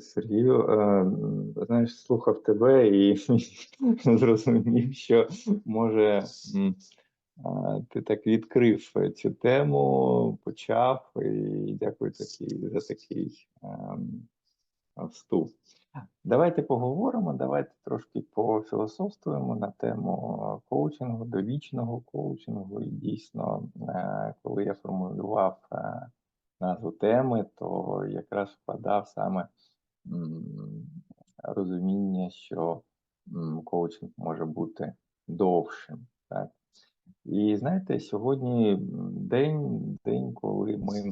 Сергію, е, знаєш, слухав тебе і зрозумів, що може ти так відкрив цю тему, почав, і дякую такий, за такий ем, вступ. Давайте поговоримо, давайте трошки пофілософствуємо на тему коучингу, довічного коучингу. І дійсно, е, коли я формулював е, назву теми, то якраз вкладав саме розуміння, що коучинг може бути довшим. Так? І знаєте, сьогодні день, день, коли ми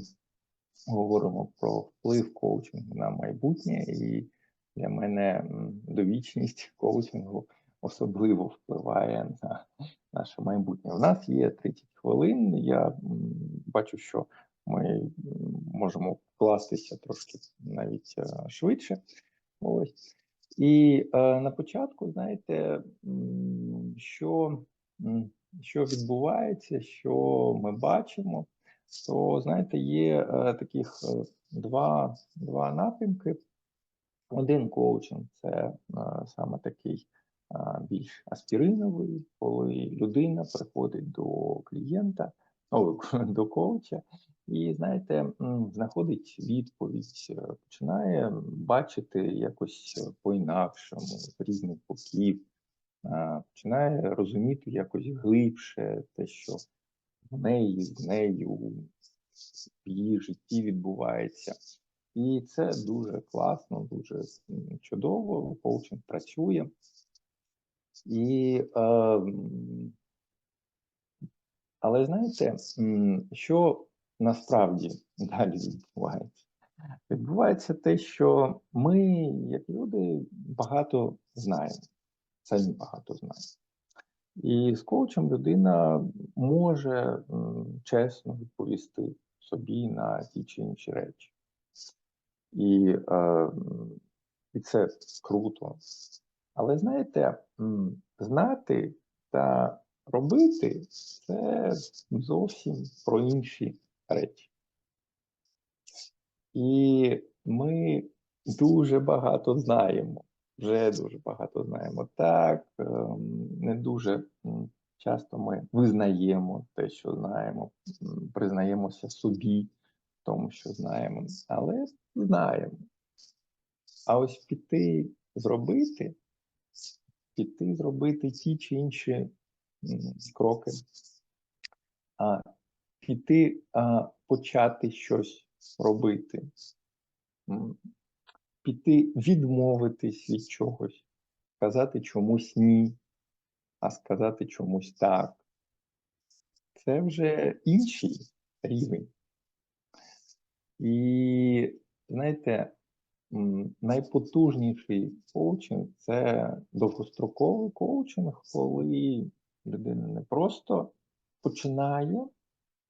говоримо про вплив коучингу на майбутнє, і для мене довічність коучингу особливо впливає на наше майбутнє. У нас є 30 хвилин. Я бачу, що ми можемо вкластися трошки навіть е, швидше. Ось. І е, на початку, знаєте, що, що відбувається, що ми бачимо, то знаєте, є е, таких два, два напрямки. Один коучинг це саме такий більш аспіриновий, коли людина приходить до клієнта, до коуча, і знаєте, знаходить відповідь, е, починає бачити якось по-інакшому, з різних боків, е, починає розуміти якось глибше те, що в неї, з нею, в її житті відбувається. І це дуже класно, дуже чудово. Коучинг працює. І, е, але знаєте, що насправді далі відбувається? Відбувається те, що ми, як люди, багато знаємо, самі багато знаємо. І з коучем людина може чесно відповісти собі на ті чи інші речі. І, е, і це круто. Але знаєте, знати та робити це зовсім про інші речі. І ми дуже багато знаємо, вже дуже багато знаємо. Так, ем, не дуже часто ми визнаємо те, що знаємо, признаємося собі тому, що знаємо, але знаємо. А ось піти зробити, піти зробити ті чи інші кроки, а піти а, почати щось робити, піти відмовитись від чогось, сказати чомусь ні, а сказати чомусь так. Це вже інший рівень. І знаєте, найпотужніший коучинг це довгостроковий коучинг, коли людина не просто починає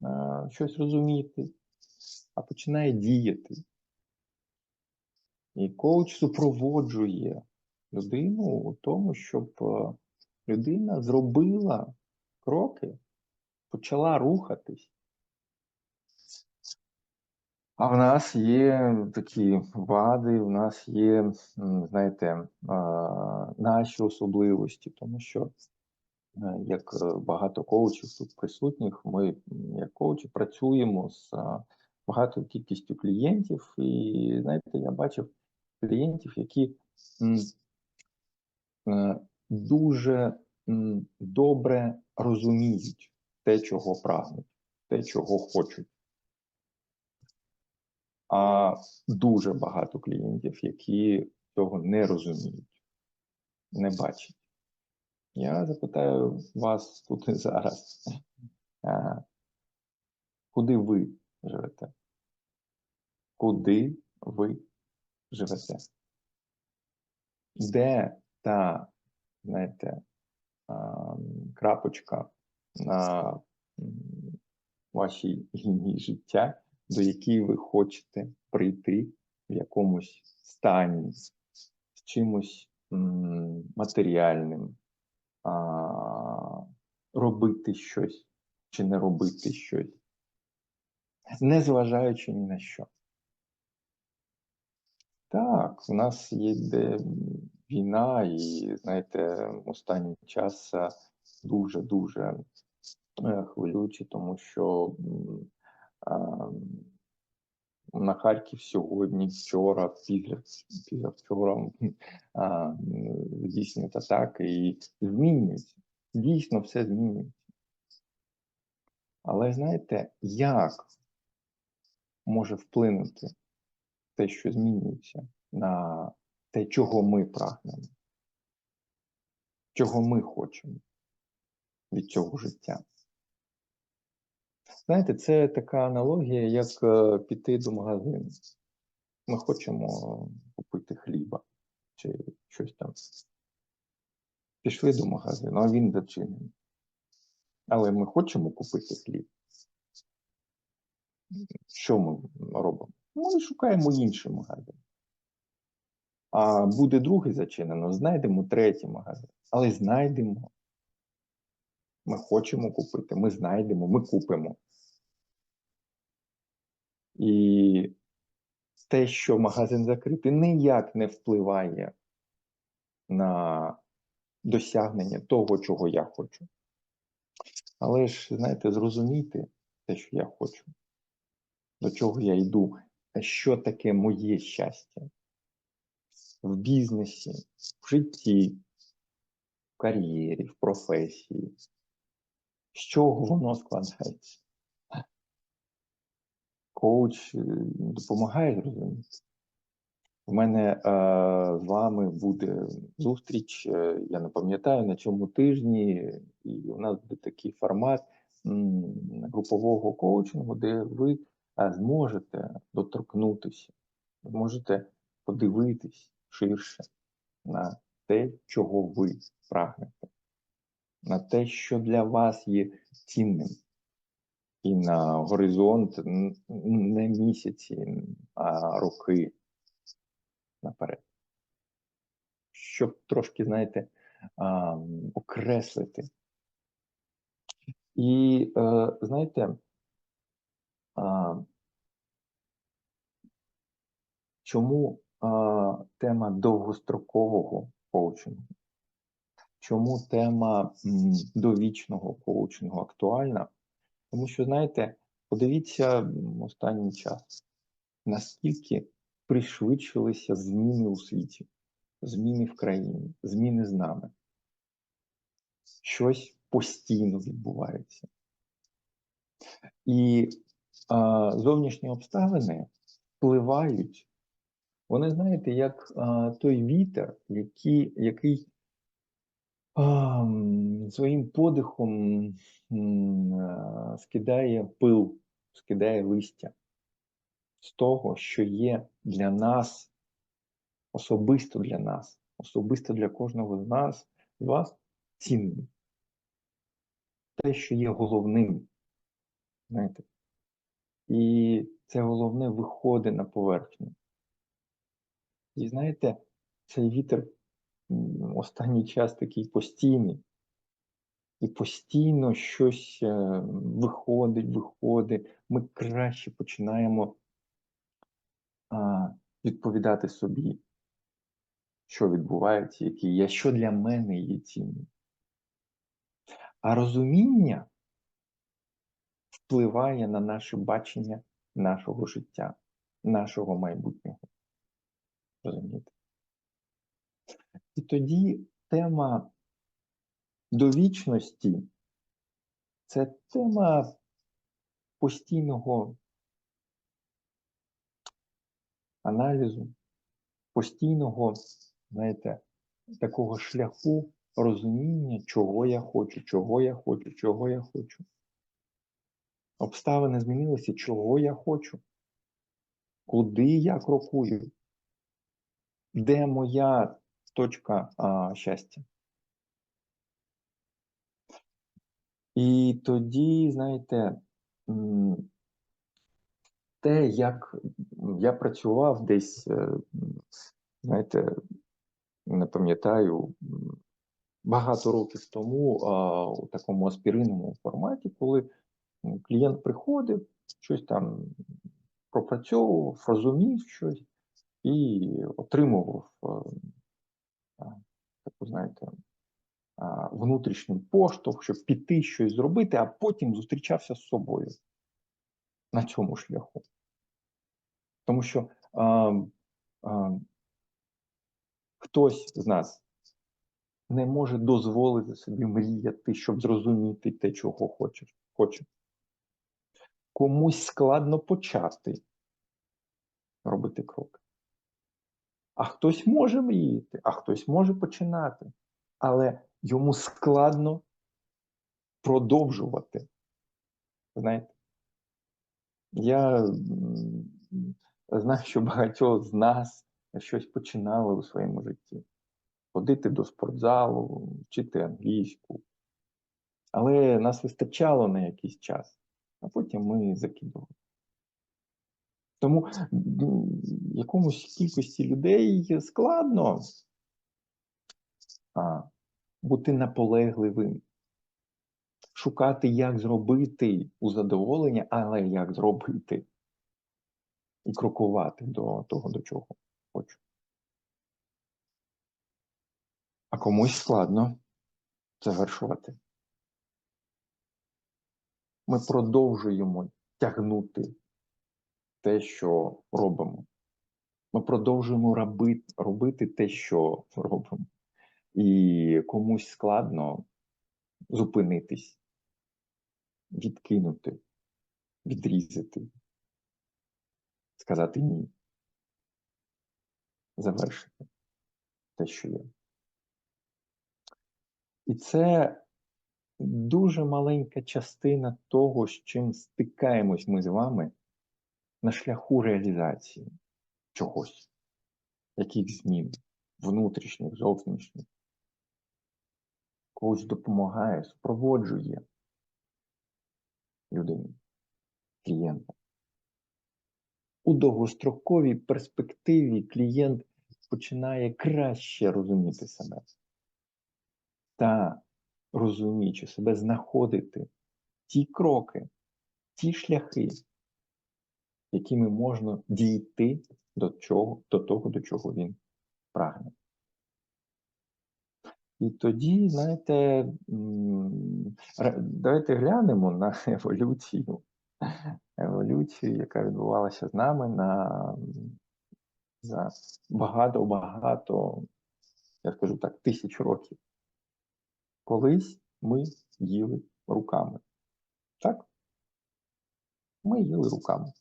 а, щось розуміти, а починає діяти. І коуч супроводжує людину у тому, щоб е, людина зробила кроки, почала рухатись. А в нас є такі вади, в нас є, знаєте, наші особливості, тому що е, як е, багато коучів тут присутніх, ми як коучі працюємо з багатою кількістю клієнтів, і знаєте, я бачив клієнтів, які е, дуже добре розуміють те, чого прагнуть, те, чого хочуть. А дуже багато клієнтів, які цього не розуміють, не бачать. Я запитаю вас тут і зараз, а, куди ви живете? Куди ви живете? Де та, знаєте, а, крапочка на вашій лінії життя, до якої ви хочете прийти в якомусь стані, з чимось матеріальним, а, робити щось чи не робити щось, незважаючи ні на що. Так, у нас є де війна, і знаєте, останній час дуже-дуже е, хвилююче, тому що а, на Харків сьогодні, вчора, після, вчора здійснюють атаки і змінюється. Дійсно, все змінюється. Але знаєте, як може вплинути те, що змінюється, на те, чого ми прагнемо, чого ми хочемо від цього життя? Знаєте, це така аналогія, як е, піти до магазину. Ми хочемо купити хліба чи щось там. Пішли до магазину, а він зачинений. Але ми хочемо купити хліб. Що ми робимо? Ми шукаємо інший магазин. А буде другий зачинено, знайдемо третій магазин. Але знайдемо. Ми хочемо купити, ми знайдемо, ми купимо. І те, що магазин закритий, ніяк не впливає на досягнення того, чого я хочу. Але ж, знаєте, зрозуміти те, що я хочу, до чого я йду, що таке моє щастя в бізнесі, в житті, в кар'єрі, в професії, чого воно складається. Коуч е, допомагає зрозуміти. У мене е, з вами буде зустріч, е, я не пам'ятаю на цьому тижні, і у нас буде такий формат м, групового коучингу, де ви е, зможете доторкнутися, зможете подивитись ширше на те, чого ви прагнете, на те, що для вас є цінним. І на горизонт не місяці, а роки наперед. Щоб трошки, знаєте, окреслити. І е, знаєте, чому тема довгострокового коучингу? Чому тема довічного коучингу актуальна? Тому що, знаєте, подивіться останній час, наскільки пришвидшилися зміни у світі, зміни в країні, зміни з нами. Щось постійно відбувається. І а, зовнішні обставини впливають. Вони, знаєте, як а, той вітер, який, який своїм подихом скидає пил, скидає листя з того, що є для нас, особисто для нас, особисто для кожного з нас, з вас цінним. Те, що є головним, знаєте. І це головне виходить на поверхню. І знаєте, цей вітер останній час такий постійний. І постійно щось е, виходить, виходить. Ми краще починаємо а, відповідати собі, що відбувається, який я, що для мене є цінним. А розуміння впливає на наше бачення нашого життя, нашого майбутнього. Розумієте? І тоді тема довічності це тема постійного аналізу, постійного, знаєте, такого шляху розуміння, чого я хочу, чого я хочу, чого я хочу. Обставини змінилися, чого я хочу, куди я крокую, де моя точка а, щастя. І тоді, знаєте, те, як я працював десь, е, знаєте, не пам'ятаю, багато років тому а, у такому аспіринному форматі, коли клієнт приходив, щось там пропрацьовував, розумів щось, і отримував е, таку, знаєте, внутрішній поштовх, щоб піти щось зробити, а потім зустрічався з собою на цьому шляху. Тому що а, а, хтось з нас не може дозволити собі мріяти, щоб зрозуміти те, чого хочеш, хоче. Комусь складно почати робити крок. А хтось може мріяти, а хтось може починати, але йому складно продовжувати. Знаєте, я знаю, що багатьох з нас щось починали у своєму житті. Ходити до спортзалу, вчити англійську. Але нас вистачало на якийсь час, а потім ми закидували. Тому якомусь кількості людей складно а, бути наполегливим, шукати, як зробити у задоволення, але як зробити і крокувати до того, до чого хочу. А комусь складно завершувати. Ми продовжуємо тягнути те, що робимо. Ми продовжуємо робити, робити те, що робимо. І комусь складно зупинитись, відкинути, відрізати, сказати ні, завершити те, що є. І це дуже маленька частина того, з чим стикаємось ми з вами на шляху реалізації чогось, яких змін, внутрішніх, зовнішніх. Когось допомагає, супроводжує людині, клієнта. У довгостроковій перспективі клієнт починає краще розуміти себе та розуміючи себе, знаходити ті кроки, ті шляхи, якими можна дійти до, чого, до того, до чого він прагне. І тоді, знаєте, давайте глянемо на еволюцію, еволюцію, яка відбувалася з нами на за багато-багато, я скажу так, тисяч років. Колись ми їли руками. Так? Ми їли руками.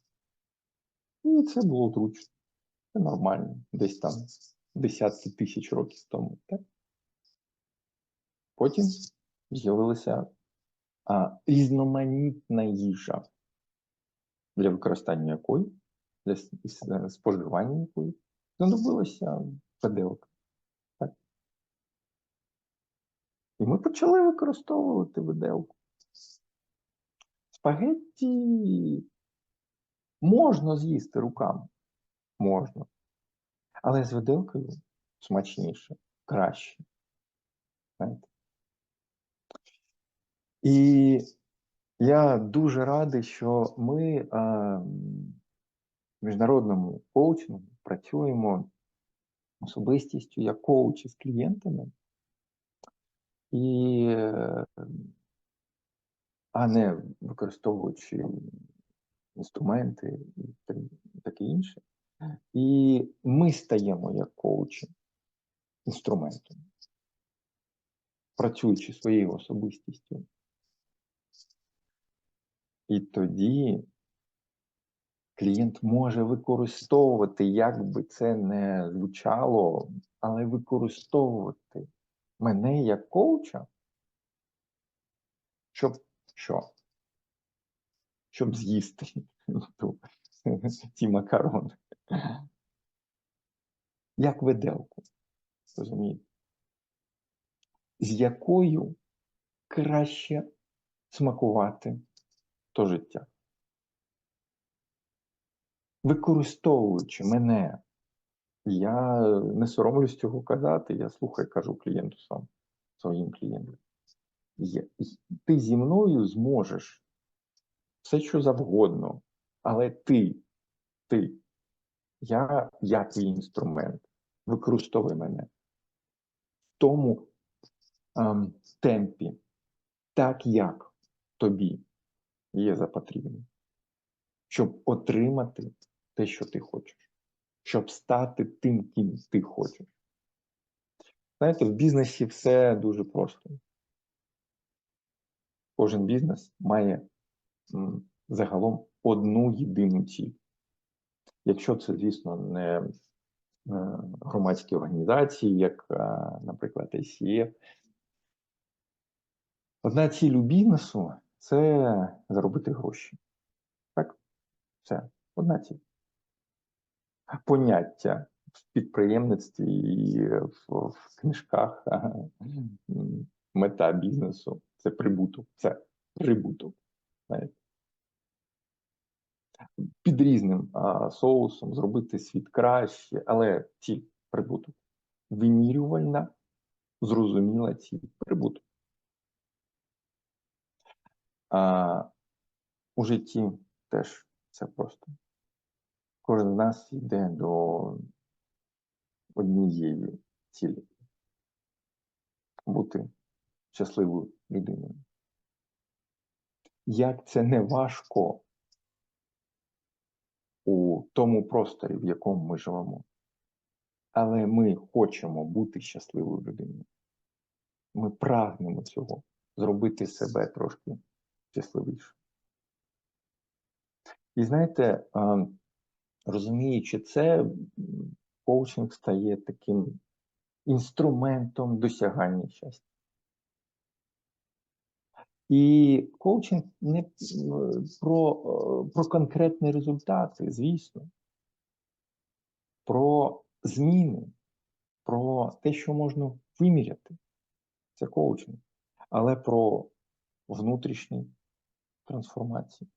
І це було зручно. Це нормально. Десь там десятки тисяч років тому. Так? Потім з'явилася різноманітна їжа, для використання якої, для споживання якої знадобилася виделка. І ми почали використовувати виделку. Спагетті можна з'їсти руками. Можна. Але з виделкою смачніше, краще. Знаєте? І я дуже радий, що ми м, в міжнародному коучингу працюємо особистістю як коучі з клієнтами, і, е, а не використовуючи інструменти і таке інше. І ми стаємо як коучі інструментом, працюючи своєю особистістю. І тоді клієнт може використовувати, як би це не звучало, але використовувати мене як коуча, щоб що? Щоб з'їсти ті макарони. Як виделку. Розумієте? З якою краще смакувати то життя. Використовуючи мене, я не соромлюсь цього казати, я слухай, кажу клієнту сам, своїм клієнтам. Ти зі мною зможеш все, що завгодно, але ти, ти Я, я твій інструмент. Використовуй мене в тому ем, темпі, так як тобі є за потрібне, щоб отримати те, що ти хочеш, щоб стати тим, ким ти хочеш. Знаєте, в бізнесі все дуже просто. Кожен бізнес має загалом одну єдину ціль. Якщо це, звісно, не е, громадські організації, як, е, наприклад, ICF. Одна ціль у бізнесу це заробити гроші. Так? Все, одна ціль. Поняття в підприємництві і в, в книжках мета бізнесу це прибуток. Це прибуток. Знаєте. Під різним а, соусом зробити світ краще, але ціль прибуток. Вимірювальна, зрозуміла ціль прибуток. А у житті теж все просто. Кожен з нас йде до однієї цілі бути щасливою людиною. Як це не важко у тому просторі, в якому ми живемо. Але ми хочемо бути щасливою людиною. Ми прагнемо цього, зробити себе трошки щасливіше. І знаєте, розуміючи це, коучинг стає таким інструментом досягання щастя. І коучинг не про, е, про конкретні результати, звісно, про зміни, про те, що можна виміряти. Це коучинг, але про внутрішні трансформації,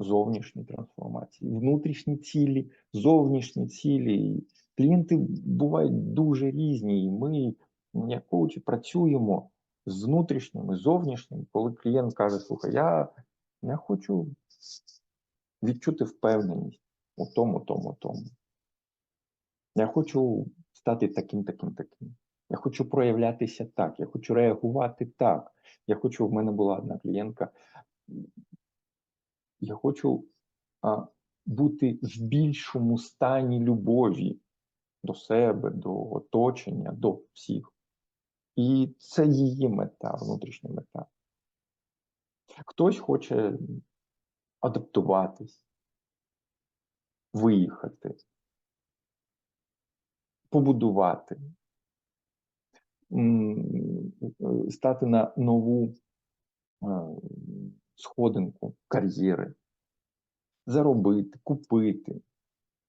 зовнішні трансформації, внутрішні цілі, зовнішні цілі. Клієнти бувають дуже різні, і ми, як коучі, працюємо з внутрішнім і зовнішнім, коли клієнт каже: слухай, я, я хочу відчути впевненість у тому, тому, тому. Я хочу стати таким, таким, таким. Я хочу проявлятися так, я хочу реагувати так. Я хочу, в мене була одна клієнтка. Я хочу а, бути в більшому стані любові до себе, до оточення, до всіх. І це її мета, внутрішня мета. Хтось хоче адаптуватись, виїхати, побудувати, стати на нову е, сходинку кар'єри, заробити, купити.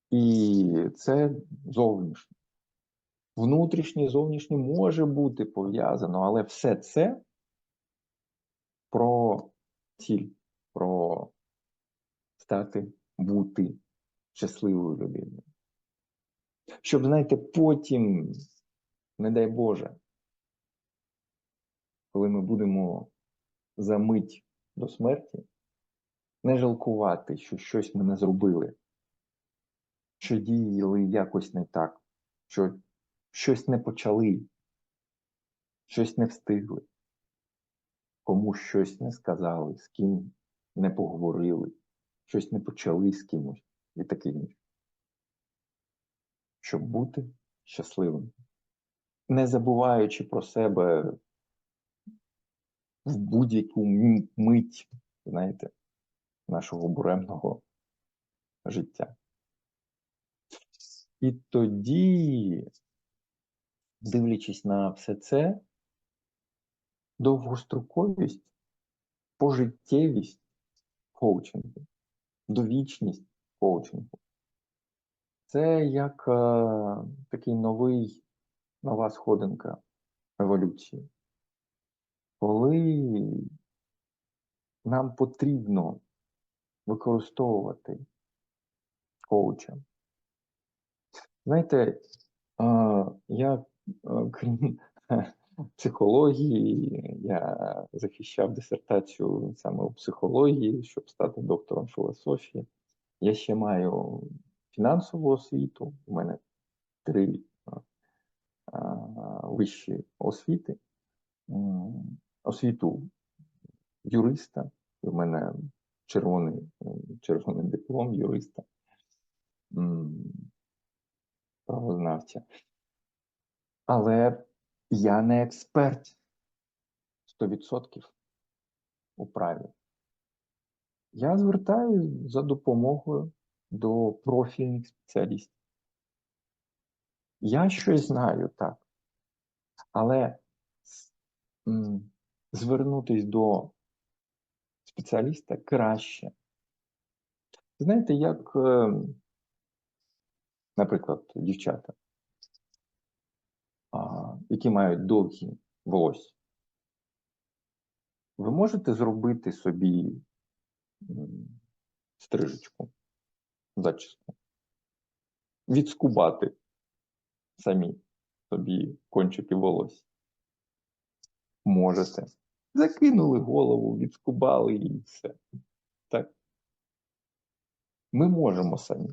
І це зовнішнє. Внутрішнє зовнішнє може бути пов'язано, але все це про ціль, про стати бути щасливою людиною. Щоб, знаєте, потім, не дай Боже, коли ми будемо за мить до смерті, не жалкувати, що щось ми не зробили, що діяли якось не так, що щось не почали, щось не встигли, кому щось не сказали, з ким не поговорили, щось не почали з кимось і таке інше. Щоб бути щасливим, не забуваючи про себе в будь-яку мить, знаєте, нашого буремного життя. І тоді, дивлячись на все це, довгостроковість, пожиттєвість коучингу, довічність коучингу. Це як е, такий новий, нова сходинка еволюції. Коли нам потрібно використовувати коуча. Знаєте, е, я крім психології, я захищав дисертацію саме у психології, щоб стати доктором філософії. Я ще маю фінансову освіту, у мене три а, а, вищі освіти, освіту юриста, у мене червоний, е, червоний диплом юриста, правознавця. Але я не експерт 100% у праві. Я звертаюся за допомогою до профільних спеціалістів. Я щось знаю, так. Але звернутись до спеціаліста краще. Знаєте, як, е, наприклад, дівчата, які мають довгі волосся. Ви можете зробити собі стрижечку, зачіску, відскубати самі собі кончики волосся. Можете. Закинули голову, відскубали і все. Так. Ми можемо самі.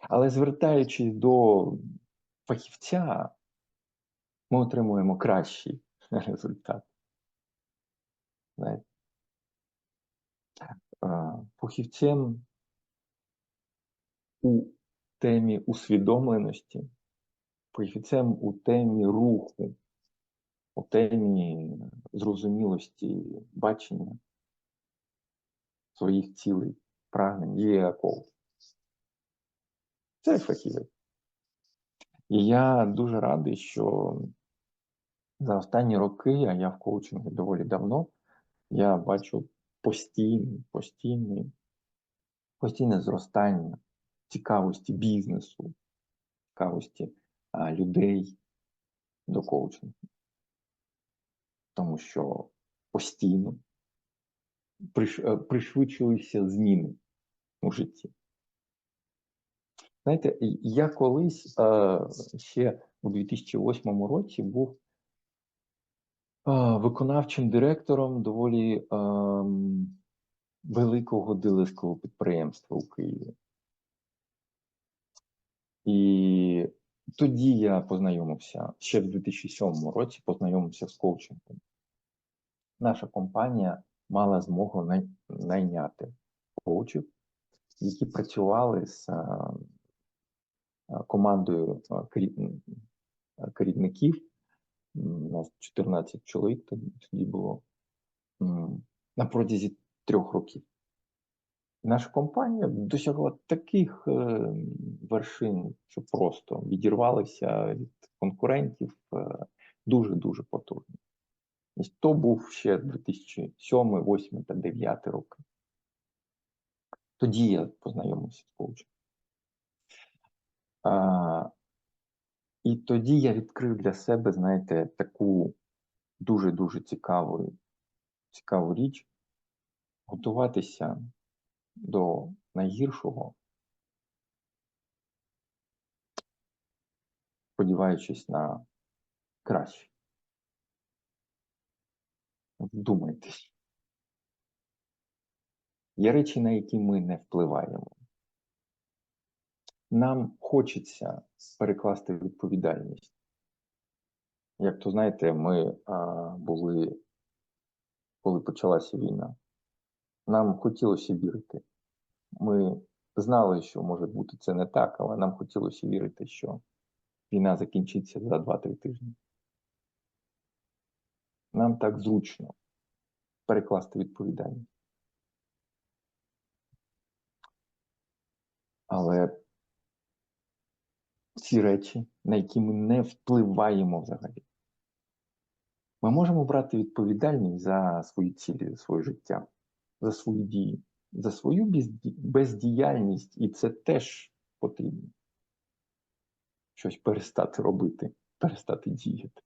Але звертаючись до фахівця, ми отримуємо кращий результат. Знаєте. А, Фахівцем у темі усвідомленості, фахівцем у темі руху, у темі зрозумілості бачення своїх цілей, прагнень є коуч. Це фахівець. І я дуже радий, що за останні роки, а я в коучингу доволі давно, я бачу постійне, постійне, постійне зростання цікавості бізнесу, цікавості а, людей до коучингу. Тому що постійно е, пришвидшуються зміни у житті. Знаєте, я колись е, ще у 2008 році був виконавчим директором доволі ем, великого дилерського підприємства у Києві. І тоді я познайомився, ще в 2007 році познайомився з коучингом. Наша компанія мала змогу най- найняти коучів, які працювали з е, е, командою е, е, керівників. У нас 14 чоловік тоді було на протязі трьох років. Наша компанія досягла таких е, вершин, що просто відірвалися від конкурентів е, дуже-дуже потужно. І то був ще 2007, 2008 та 2009 роки. Тоді я познайомився з коучем. І тоді я відкрив для себе, знаєте, таку дуже-дуже цікаву, цікаву річ готуватися до найгіршого, сподіваючись на краще. Вдумайтесь. Є речі, на які ми не впливаємо. Нам хочеться перекласти відповідальність. Як то знаєте, ми а, були, коли почалася війна, нам хотілося вірити. Ми знали, що може бути це не так, але нам хотілося вірити, що війна закінчиться за 2-3 тижні. Нам так зручно перекласти відповідальність. Але ці речі, на які ми не впливаємо взагалі. Ми можемо брати відповідальність за свої цілі, за своє життя, за свої дії, за свою бездіяльність, і це теж потрібно. Щось перестати робити, перестати діяти.